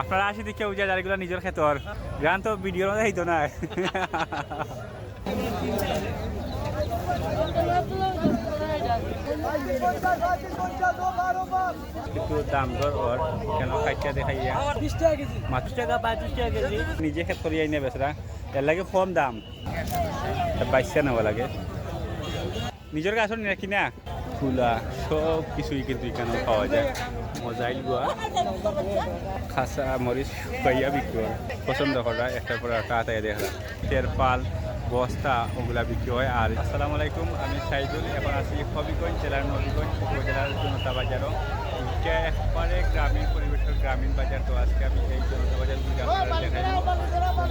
আপনারা আসি দেখে উজা যারিগুলো নিজের ক্ষেতর গান তো ভিডিওর মধ্যে হইতো না। একটু দাম দর ওর, কেন খাইটা দেখাইয়া। মাত্র টাকা পঁয়ত্রিশ টাকা কেজি। নিজে খেত করি আইনে বেচরা। এর লাগে কম দাম। বাইশটা নেওয়া লাগে। নিজের নিয়ে কিনা। ফুলা সব কিছুই কিন্তু এখানে পাওয়া যায়। মজাইল গুয়া খাসা মরিচ শুকাইয়া বিক্রি হয়। পছন্দ করা, একটার পর একটা আতায় দেখা তেরপাল বস্তা, ওগুলা বিক্রি হয়। আর আসসালামু আলাইকুম, আমি সাইদুল। এখন আছি হবিগঞ্জ জেলার নবীগঞ্জ উপজেলার জনতা বাজারও এটা একবারে গ্রামীণ পরিবেশের গ্রামীণ বাজার, তো আজকে আমি এই জনতা বাজার দেখাই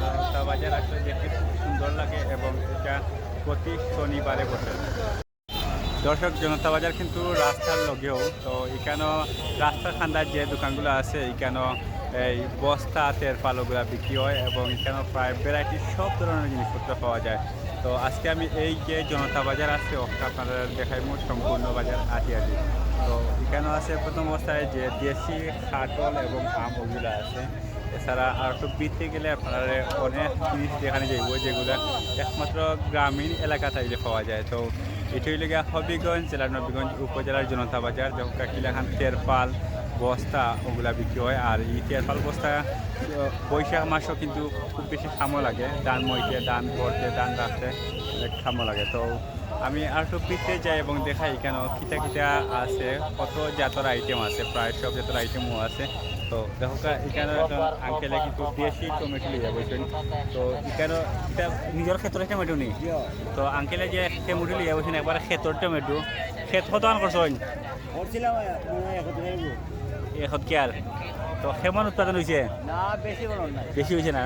জনতা বাজার আসলে দেখতে খুব সুন্দর লাগে এবং এটা প্রতি শনিবারে বসে। দর্শক, জনতা বাজার কিন্তু রাস্তার লগেও, তো এখানেও রাস্তার খান্দার যে দোকানগুলো আছে এখানেও এই বস্তা তেরপাল ওগুলা বিক্রি হয় এবং এখানেও প্রায় ভ্যারাইটি সব ধরনের জিনিসপত্র পাওয়া যায়। তো আজকে আমি এই যে জনতা বাজার আছে, ওটা আপনাদের দেখাই মোট সম্পূর্ণ বাজার আটি আটি তো এখানেও আছে? প্রথম অবস্থায় যে দেশি খাটল এবং আম ওগুলো আছে। এছাড়া আর একটু বৃত্তে গেলে আপনারা অনেক জিনিস যেখানে যাইব, যেগুলো একমাত্র গ্রামীণ এলাকা থাকলে পাওয়া যায়। তো এটি হইলে হবিগঞ্জ জেলার নবীগঞ্জ উপজেলার জনতা বাজার যখন কাকিলাখান তেরপাল বস্তা, ওগুলা বিক্রি হয়। আর এই তেরপাল বস্তা বৈশাখ মাসও কিন্তু খুব বেশি খামো লাগে। ধান মইতে, ধান ভরতে, ধান রাখতে খামো লাগে। তো আমি আর একটু পিঠে যাই এবং দেখাই কেন খিতা খিতা আছে কত জাতর আইটেম আছে প্রায় সব জাতর আইটেমও আছে। তো দেখো কা- এখানে একজন আঙ্কেলে কিন্তু দেশি টমেটো লিয়ে বলছেন তো এখানে এটা নিজের ক্ষেত্রে টমেটো নেই। তো আঙ্কেলে যে টমেটো লিয়ে বলছেন একবার ক্ষেতর টমেটো ক্ষেত কত আন করছেন? মনে হইব। এখত কেয়ার তো কেমন উৎপাদন হয়েছে বেশি হয়েছে না?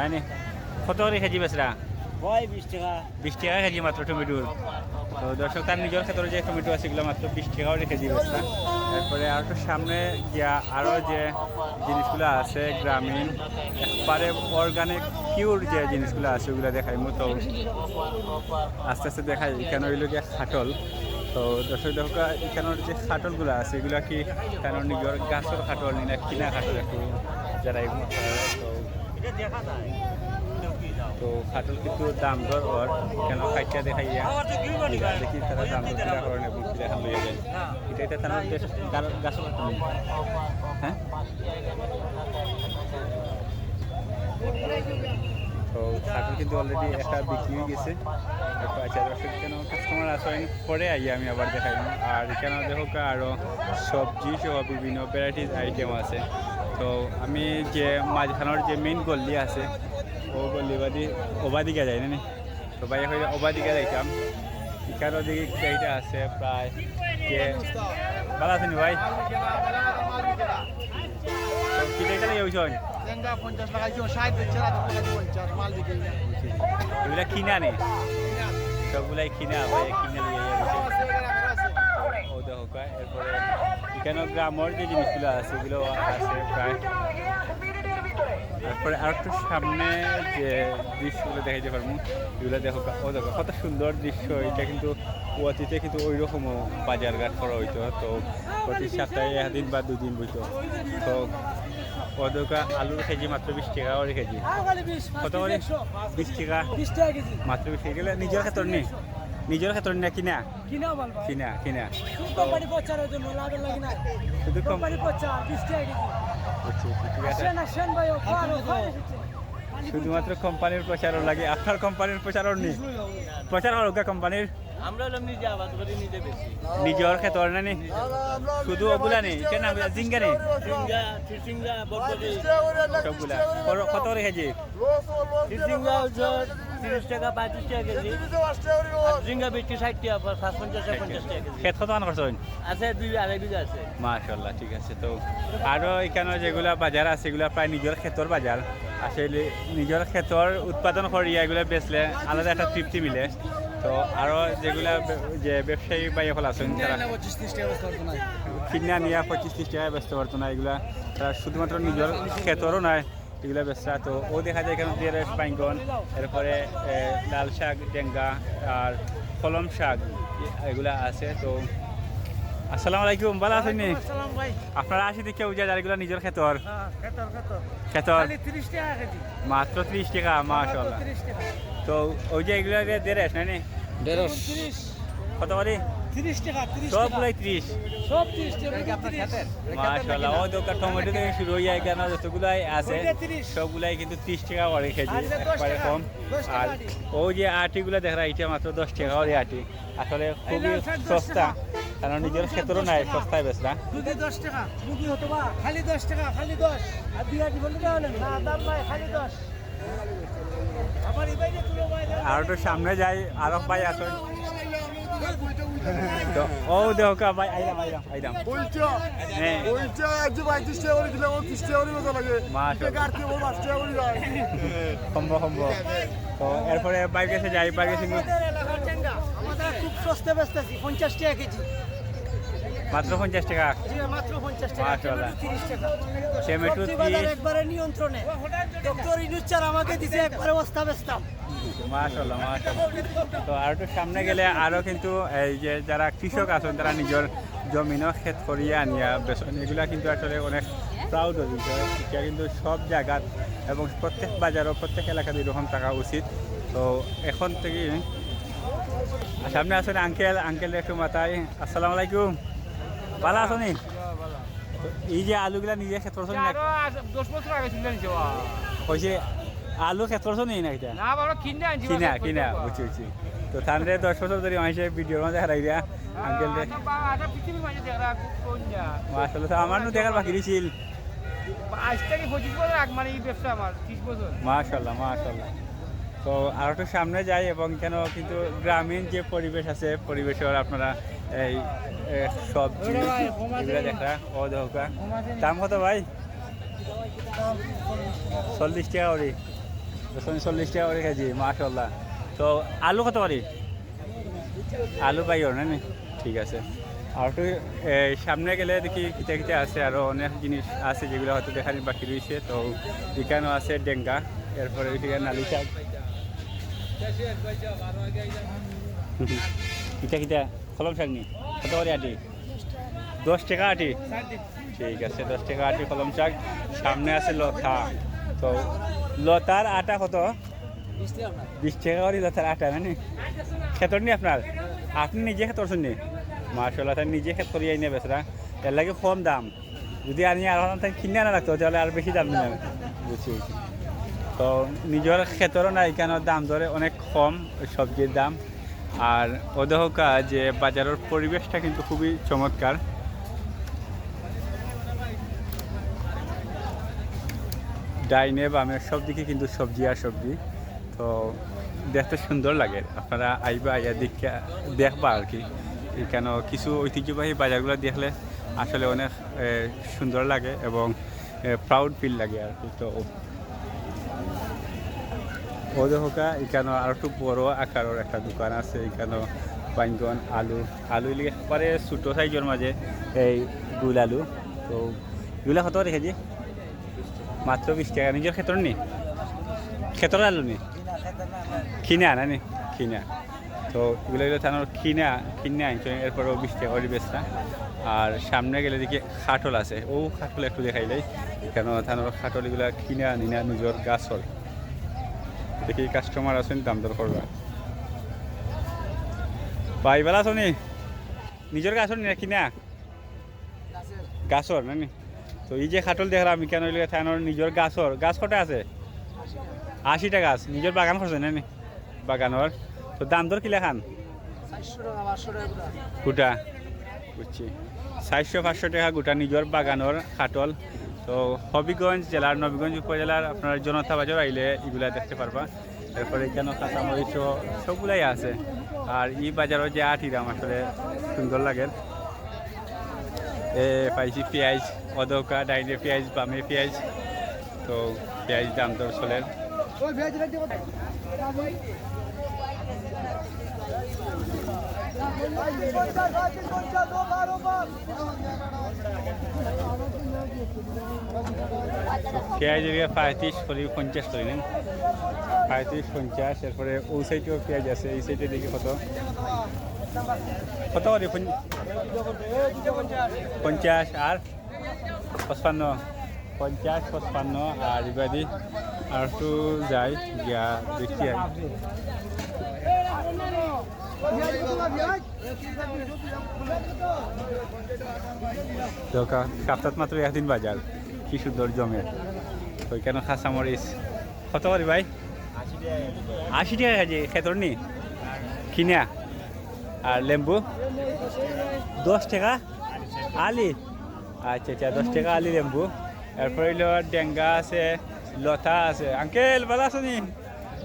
কত করে কেজি বেচরা? বিশ টাকা। কেজি মাত্র টমেটোর তো দর্শক তার নিজের ক্ষেত্রে যে টমেটো আছে এগুলো মাত্র বিশ টাকাও রেখে বেচরা তারপরে আর একটু সামনে গিয়া আরও যে জিনিসগুলো আছে গ্রামীণ একবারে অর্গানিক পিওর যে জিনিসগুলো আছে ওগুলো দেখাই মতো। আস্তে আস্তে দেখাই এখানে হইল গিয়া খাটল। তো দর্শক দেখা এখানের যে খাটলগুলো আছে এগুলো কি কারণ নিজের গাছের খাটল না কিনা খাটল একটু যারা এগুলো তো তো খাটল কিন্তু দাম দর ওর কেন খাইটা দেখাইয়া দেখি তারা দাম দর কিনা করেন এবং কিনা খান লইয়া যায়। এটা এটা তার গাছের হ্যাঁ? তো খাটল কিন্তু অলরেডি একটা বিক্রি হয়ে গেছে। আচ্ছা দর্শক কেন কাস্টমার আসেন পরে আইয়া আমি আবার দেখাই আর এখানে দেখো আরও সবজি সহ বিভিন্ন ভ্যারাইটিস আইটেম আছে। তো আমি যে মাঝখানোর যে মেইন গল্লি আছে ও গল্লি বাদি ওবাদিকে যাই না নি? তো ভাই হয়ে ওবাদিকে যাইতাম এখানেও দিকে গাড়িটা আছে প্রায় যে ভালো আছেন ভাই? কি দেখতে লাগে ওই দিকে এগুলা কিনা নেই সবগুলাই কিনা ভাই কিনে নিয়ে এরপরে এখানে গ্রামের যে জিনিসগুলো আছে এগুলো আছে প্রায়। তারপরে আর একটু সামনে যে দৃশ্যগুলো দেখাইতে পারব এগুলো দেখো ও দেখো কত সুন্দর দৃশ্য এটা কিন্তু অতীতে কিন্তু ওই রকমও বাজারঘাট করা হইতো তো প্রতি সপ্তাহে একদিন বা দুদিন বইতো। তো ওদেরকে আলুর কেজি মাত্র বিশ টাকা করে কেজি। কত করে? বিশ টাকা? মাত্র বিশ টাকা। গেলে নিজের ক্ষেত্রে নেই নিজের ক্ষেত্রে না কিনা? কিনা ভাই। কিনা কিনা? কোম্পানি প্রচারের জন্য লাভের লাগে না শুধু কম কোম্পানি প্রচার টাকা কেজি ঠিক আছে আসেন আসেন ভাই অফার অফার শুধুমাত্র কোম্পানির প্রচারও লাগে আপনার কোম্পানির প্রচারও নেই। প্রচার হল কোম্পানির? আমরা হলাম নিজে আবাদ করি নিজে বেশি। নিজের ক্ষেত্রে না নি? শুধু ওগুলা নেই কেন জিঙ্গা নেই? সবগুলা। কত- কত করে তিরিশ টাকা পঁয়ত্রিশ টাকা কেজি। আর ঝিঙ্গা বেশি ষাট টাকা পাঁচ পঞ্চাশ পঞ্চাশ টাকা কেজি। ক্ষেত কত করছেন? আছে দুই আড়াই বিঘা আছে। মাশাল্লাহ ঠিক আছে তো আরও এখানে যেগুলা বাজার আছে এগুলা প্রায় নিজের ক্ষেতর বাজার। আসলে নিজের ক্ষেতর উৎপাদন করিয়া এগুলো বেচলে আলাদা একটা তৃপ্তি মিলে। তো আরও যেগুলা যে ব্যবসায়ী বা এখন আছেন তারা টাকা কিনা নিয়ে পঁচিশ ত্রিশ টাকায় ব্যস্ত পারতো না এগুলা তারা শুধুমাত্র নিজের ক্ষেতরও নয় এগুলো ব্যবসা তো ও দেখা যায় এখানে দিয়ে পাইঙ্গন এরপরে লাল শাক ডেঙ্গা আর কলম শাক এগুলা আছে। তো আসসালামু আলাইকুম ভালো আছেন আপনারা আসি দেখে উজা এগুলো নিজের খেতর? খেতর মাত্র ত্রিশ টাকা মাসাল্লাহ তো ওই যে এগুলো দেড়শ না নি দেড়শ কত বাড়ি দোকান টমেটো থেকে শুরু সবগুলাই কিন্তু 30 টাকা আর ওই যে এটা মাত্র 10 টাকা আটি আসলে সস্তা কারণ নিজের ক্ষেত্র নাই সস্তায় বেচলা আর সামনে যাই আরও পাই আসলে তো ও দেখো কা ভাই আইলাম আইলাম আইলাম ওইটা হ্যাঁ। একজন করে ও করে লাগে। ও করে যায়। সম্ভব সম্ভব। তো এরপরে বাইক এসে যাই বাইক এসে আমাদের এলাকার টেঙ্গা। আমাদের খুব সস্তা বেচতেছি পঞ্চাশ টাকা কেজি। মাত্র পঞ্চাশ টাকা? জি মাত্র পঞ্চাশ টাকা বাজার 30 একবারে নিয়ন্ত্রণে। ডক্টর ইনুস স্যার আমাকে দিছে একবারে বস্তা বেচতাম। মাশাল্লাহ মাশাল্লাহ তো আর একটু সামনে গেলে আরও কিন্তু এই যে যারা কৃষক আছেন তারা নিজের জমিনও ক্ষেত করিয়ে আনিয়া বেচন। এগুলা কিন্তু আসলে অনেক প্রাউড বিষয় এটা কিন্তু সব জায়গার এবং প্রত্যেক বাজারও প্রত্যেক এলাকাতে এরকম থাকা উচিত। তো এখন থেকে সামনে আসেন আঙ্কেল আঙ্কেল একটু মাথায়। আসসালামু আলাইকুম। ভালো আছো নি এই যে আলুগুলা নিজে ক্ষেত করছ নি আলু ক্ষেত করছ নি না এটা না বাবা কিনে আনছি কিনা কিনা বুঝছি বুঝছি তো তাহলে দশ বছর ধরে মানুষে ভিডিওর মধ্যে হারাই দিয়া। আঙ্কেল রে বা- পৃথিবীর মাঝে দেখরা কোন যা। মাশাআল্লাহ তো আমার নু দেখার বাকি ছিল আজ থেকে পঁচিশ বছর আগ মানে এই ব্যবসা আমার ত্রিশ বছর মাশাআল্লাহ মাশাআল্লাহ তো আর একটু সামনে যাই এবং কেন কিন্তু গ্রামীণ যে পরিবেশ আছে পরিবেশের আপনারা এই সবজি এগুলো দেখা ও দেখা। দাম কত ভাই? চল্লিশ টাকা করে চল্লিশ টাকা করে কেজি, মাশাআল্লাহ। তো আলু কত করে? আলু পাইও না? ঠিক আছে। আর একটু সামনে গেলে দেখি কিতে কিতে আছে আরও অনেক জিনিস আছে যেগুলো হয়তো দেখার বাকি রয়েছে। তো এখানেও আছে ডেঙ্গা, এরপরে ওইদিকে নালি শাক। কিটা কিটা কলম শাক নি? কত করে আটি? দশ টাকা আটি? ঠিক আছে, দশ টাকা আটি কলম শাক। সামনে আছে লতা। তো, লতার আটা কত? বিশ টাকা করে লতার আটা নানি ক্ষেতর নি আপনার আপনি নিজে ক্ষেত করছেন নি মার্শাল্লাহ তাই নিজে খেত করিয়ে আইনে বেচরা এর লাগে কম দাম। যদি আনি আর কিনে আনা লাগতো তাহলে আর বেশি দাম নিলাম বুঝছি বুঝছি তো নিজের ক্ষেতরও নাই কেন দাম ধরে অনেক কম সবজির দাম। আর ওদেহকা যে বাজারের পরিবেশটা কিন্তু খুবই চমৎকার ডাইনে বামে সব দিকে কিন্তু সবজি আর সবজি। তো দেখতে সুন্দর লাগে। আপনারা আইবা আইয়া দেখে দেখবা আর কি। কেন কিছু ঐতিহ্যবাহী বাজারগুলো দেখলে আসলে অনেক সুন্দর লাগে এবং প্রাউড ফিল লাগে আর কি। তো ওদেহকা এখানে আর একটু বড় আকারের একটা দোকান আছে। এখানে বাইঙ্গন, আলু আলু এলি একবারে ছোটো সাইজের মাঝে এই গুল আলু। তো এগুলা কত রেখেছি মাত্র বিশ টাকা। নিজের ক্ষেত্র নি? ক্ষেত্র আলু নি? কিনা না নি? কিনা তো এগুলো হলো থানোর কিনা কিনে আনছো। এরপরেও বিশ টাকা করে বেচটা আর সামনে গেলে দেখি খাটল আছে। ও খাটল একটু দেখাইলেই কেন থানোর খাটল এগুলা কিনে আনি না নিজের গাছর দেখি কাস্টমার আছেন দাম দর করবা ভাই বেলা আছো নি? নিজের গাছর নি কিনা গাছর না নি? তো এই যে খাটল দেখলাম আমি কেন থানোর নিজের গাছর গাছ কটা আছে? আশিটা গাছ নিজের বাগান করছে না? বাগানর তো দাম দর কিলা খান? গোটা। বুঝছি। চারশো পাঁচশো টাকা গোটা নিজের বাগানর খাটল। তো হবিগঞ্জ জেলার নবীগঞ্জ উপজেলার আপনার জনতা বাজার আইলে এগুলা দেখতে পারবা তারপরে এখানে কাঁচামরিচ সবগুলাই আছে। আর এই বাজারও যে আটি দাম আসলে সুন্দর লাগে। এ পাইছি পেঁয়াজ। অদৌকা ডাইনে পেঁয়াজ বামে পেঁয়াজ তো পেঁয়াজ দাম দর চলে পেঁয়াজ এরিয়া পঁয়ত্রিশ করি পঞ্চাশ করি নেন। পঁয়ত্রিশ পঞ্চাশ এরপরে ওই সাইডেও পেঁয়াজ আছে এই সাইডে দেখি কত। কত করি? পঞ্চাশ আর পঁচপান্ন, পঞ্চাশ, পঁচপান্ন, আর ইবাদি, আর একটু যাই, গিয়া দেখি কাপ্তাত মাত্র একদিন বাজার, কি সুন্দর জমে। ওইখানে খাসা মরিচ? কত করি ভাই? আশি টাকা কেজি, খেতর নি? কিনা? আর লেম্বু? দশ টাকা? আলি? আচ্ছা আচ্ছা দশ টাকা আলি লেম্বু। এরপর হইল ডেঙ্গা আছে, লতা আছে। আঙ্কেল, ভালো আছো নি?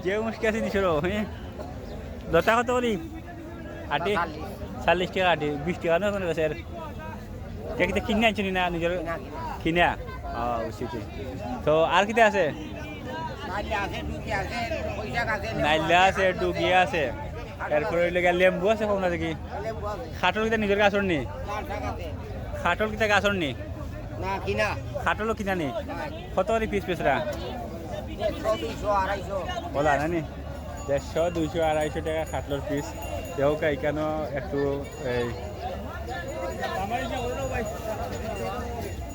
যে মুশকি আছে নিছিল হ্যাঁ লতা কত করি? আটি? চাল্লিশ টাকা আটি, বিশ টাকা নয় কোনো গাছের কিনা কিনে আনছো না নিজের? কিনা? ও তো আর কিটা আছে? নাইলা আছে ডুগিয়া আছে। এরপরে লেম্বু আছে কমলা দেখি। খাটল কিটা নিজের গাছর নি? খাটল কিটা গাছর নি? না কিনা। খাটলও কিনা নি? কত করে পিস পিসরা বলা না নি? দেড়শো দুইশো আড়াইশো টাকা খাটলোর পিস দেও কেন একটু এই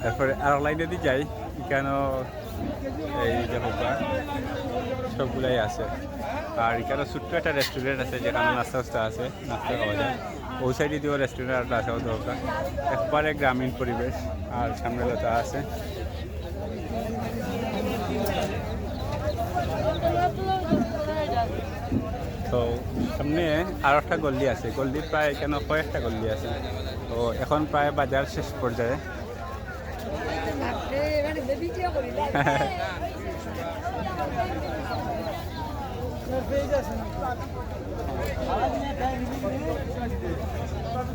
তারপরে আর লাইনে দিয়ে যাই কেন এই দেখো সবগুলাই আছে। আর এখানে ছোট্ট একটা রেস্টুরেন্ট আছে যেখানে নাস্তা টাস্তা আছে নাস্তা খাওয়া যায়। ওই সাইডে দিয়েও রেস্টুরেন্ট একটা আছে দরকার। একবারে গ্রামীণ পরিবেশ আর সামনে লতা আছে। তো সামনে আর একটা গল্লি আছে। গল্লি প্রায় এখানে কয়েকটা গল্লি আছে। তো এখন প্রায় বাজার শেষ পর্যায়ে।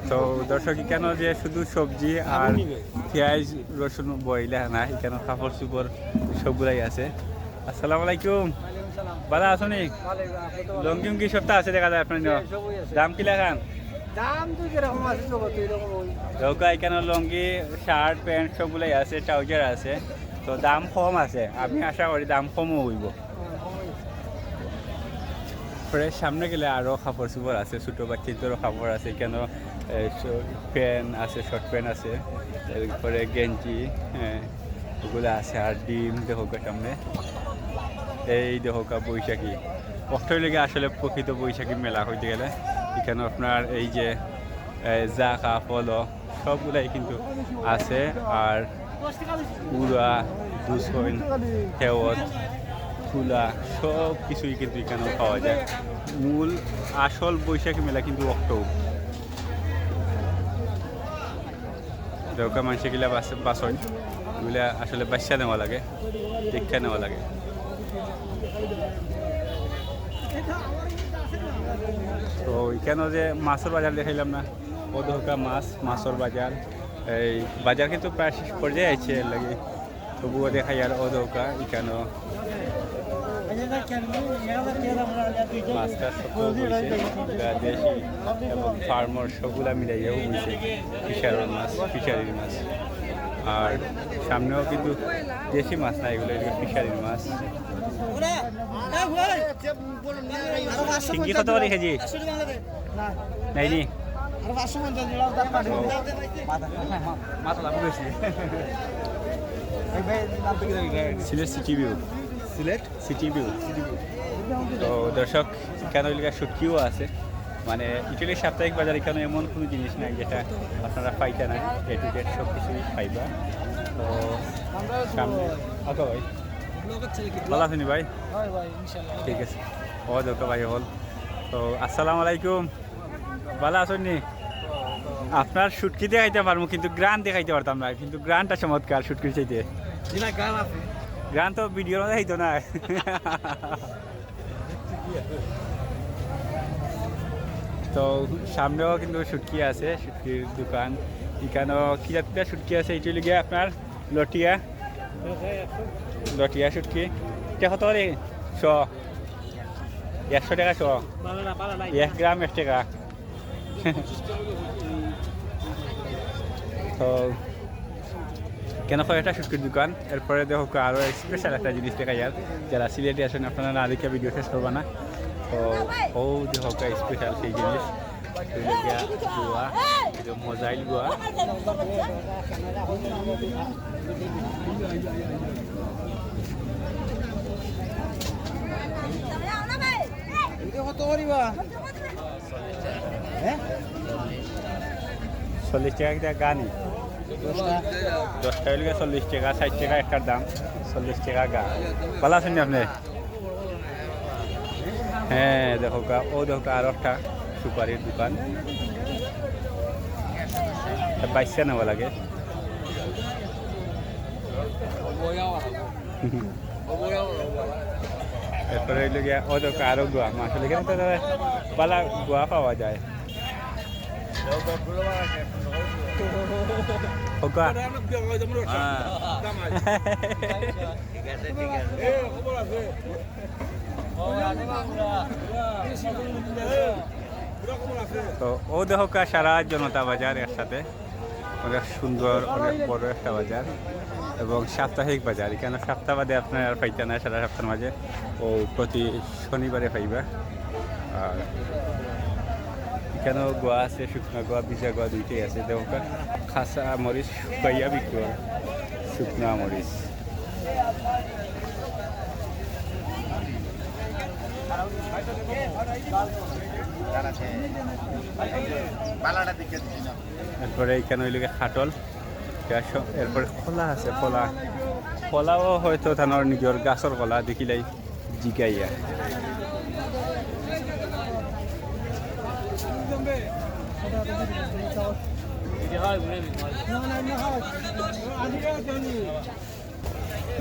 তো দর্শক কেন যে শুধু সবজি আর পেঁয়াজ রসুন বইলে না এখানে কাপড় চুপড় সবগুলাই আছে। আসসালামু আলাইকুম। ভালো আছো নি? লঙ্গি উঙ্গি সপ্তাহ আছে দেখা যায় আপনার? দাম কি লেখান দাম ওই। দৌকা এখানে লঙ্গি শার্ট প্যান্ট সবগুলাই আছে ট্রাউজার আছে। তো দাম কম আছে আমি আশা করি দাম কমও হইব। পরে সামনে গেলে আরও কাপড় চোপড় আছে, ছোটো বাচ্চাদেরও কাপড় আছে, কেন প্যান্ট আছে, শর্ট প্যান্ট আছে এরপরে গেঞ্জি হ্যাঁ ওগুলো আছে, আর ডিম গা সামনে। এই গা বৈশাখী। অষ্টই লেগে আসলে প্রকৃত বৈশাখী মেলা হইতে গেলে, এখানে আপনার এই যে জাকা ফলো সবগুলাই কিন্তু আছে, আর পুরা দুসইন হেওয়াত তুলা সব কিছুই কিন্তু এখানে পাওয়া যায়। মূল আসল বৈশাখী মেলা কিন্তু অক্টোবর। মানুষে গিলা বাস, বাসন, এগুলা আসলে বাচ্চা নেওয়া লাগে, দীক্ষা নেওয়া লাগে। তো এখানে যে মাছের বাজার দেখাইলাম না ও মাছ, মাছের বাজার, এই বাজার কিন্তু প্রায় শেষ পর্যায়ে আছে লাগে। তবুও দেখাই আর দরকার এখানেও মাছটা সব হয়েছে দেশি এবং ফার্মার সবগুলা মিলাইয়াও হয়েছে ফিশারের মাছ ফিশারির মাছ। আর সামনেও কিন্তু দেশি মাছ না এগুলো ফিশারির মাছ। কত করে নাই নি Sylhet city view Sylhet city view তো দর্শক এখানে ওইলিকা শুটকিও আছে? মানে ইটালির সাপ্তাহিক বাজার এখানে এমন কোনো জিনিস নাই যেটা আপনারা পাইতে না এ টু জেড সব কিছুই পাইবা। তো সামনে অত ভাই। ভালো আছেন ভাই? ঠিক আছে। ও দোকা ভাই হল। তো আসসালামু আলাইকুম। ভালো আছেন নি? আপনার শুটকি দেখাইতে পারব কিন্তু গ্রান দেখাইতে পারতাম না। কিন্তু গ্রানটা চমৎকার শুটকির চাইতে। গান তো ভিডিও দেখাইতো না। তো সামনেও কিন্তু শুটকি আছে শুটকির দোকান। এখানেও কি জাতীয় শুটকি আছে এটি লিগে আপনার লটিয়া। লটিয়া শুটকি এটা কত শ। একশো টাকা শ। এক গ্রাম এক টাকা। তো কেন কয়েকটা শুটকির দোকান। এরপরে দেখো আরও স্পেশাল একটা জিনিস দেখা যায় যারা সিলেটে আসেন আপনারা না দেখে ভিডিও শেষ করবা না। তো, ও দেখো স্পেশাল সেই জিনিস। মোজাইল গোয়া। হ্যাঁ চল্লিশ টাকা একটা গানি দশটা হইলে চল্লিশ টাকা, ষাট টাকা একটার দাম, চল্লিশ টাকা গা। ভালো আছেন আপনি? হ্যাঁ দেখো গা, ও দেখো আর একটা সুপারির দোকান। বাইশে নেওয়া লাগে। এরপরে হইল গিয়া, ও দেখো আরও গোয়া মাছ এখানে তো পালা গোয়া পাওয়া যায়। ওকা তো ও দেখো কা সারা জনতা বাজার একসাথে। অনেক সুন্দর অনেক বড় একটা বাজার এবং সাপ্তাহিক বাজার। এখানে সপ্তাহ বাদে আপনার আর পাইতে না সারা সপ্তাহের মাঝে। ও প্রতি শনিবারে পাইবা। আর এখানেও গোয়া আছে, শুকনো গোয়া, ভিজা গোয়া দুইটাই আছে? দেখো খাসা মরিচ, শুকাইয়া বিক্রি হয়। শুকনা মরিচ। এরপরে এখানে হইলে গিয়ে খাটল। এরপরে খোলা আছে, খোলা। খোলাও হয়তো ধানের নিজের গাছর কলা দেখিলাই জিগাইয়া।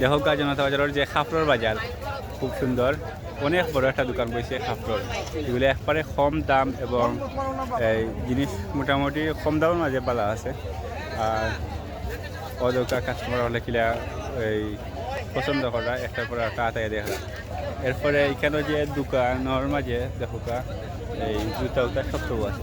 দেখো জনতা বাজারের যে খাফরর বাজার খুব সুন্দর অনেক বড় একটা দোকান বসে খাফরর এগুলো একবারে কম দাম এবং, এই জিনিস মোটামুটি কম দামের মাঝে পালা আছে। আর অদৌকা কাস্টমার হলে কিলা, এই পছন্দ করা একটার পর একটা আতায় দেখা এরপরে এখানে যে দোকানের মাঝে দেখো এই জুতা উতা সব আছে।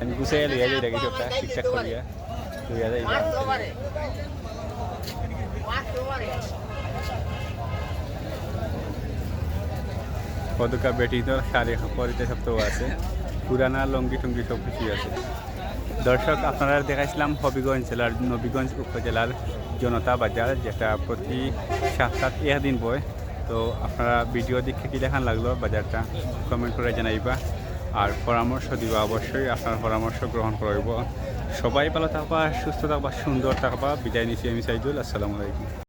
আমি ঠিকঠাক যাই পদকা বেটি তো শাড়ি পরিতে সব তো আছে। পুরানা লঙ্গি টঙ্গি সব কিছুই আছে। দর্শক, আপনারা দেখাইছিলাম হবিগঞ্জ জেলার নবীগঞ্জ উপজেলার জনতা বাজার যেটা প্রতি সাত একদিন বয়, তো আপনারা ভিডিও দেখে কি দেখান লাগল বাজারটা? কমেন্ট করে জানাইবা। আর পরামর্শ দিবা অবশ্যই, আপনার পরামর্শ গ্রহণ করব। সবাই ভালো থাকবা, সুস্থ থাকবা, সুন্দর থাকবা। বিদায় নিচ্ছি আমি সাইদুল, আসসালামু আলাইকুম।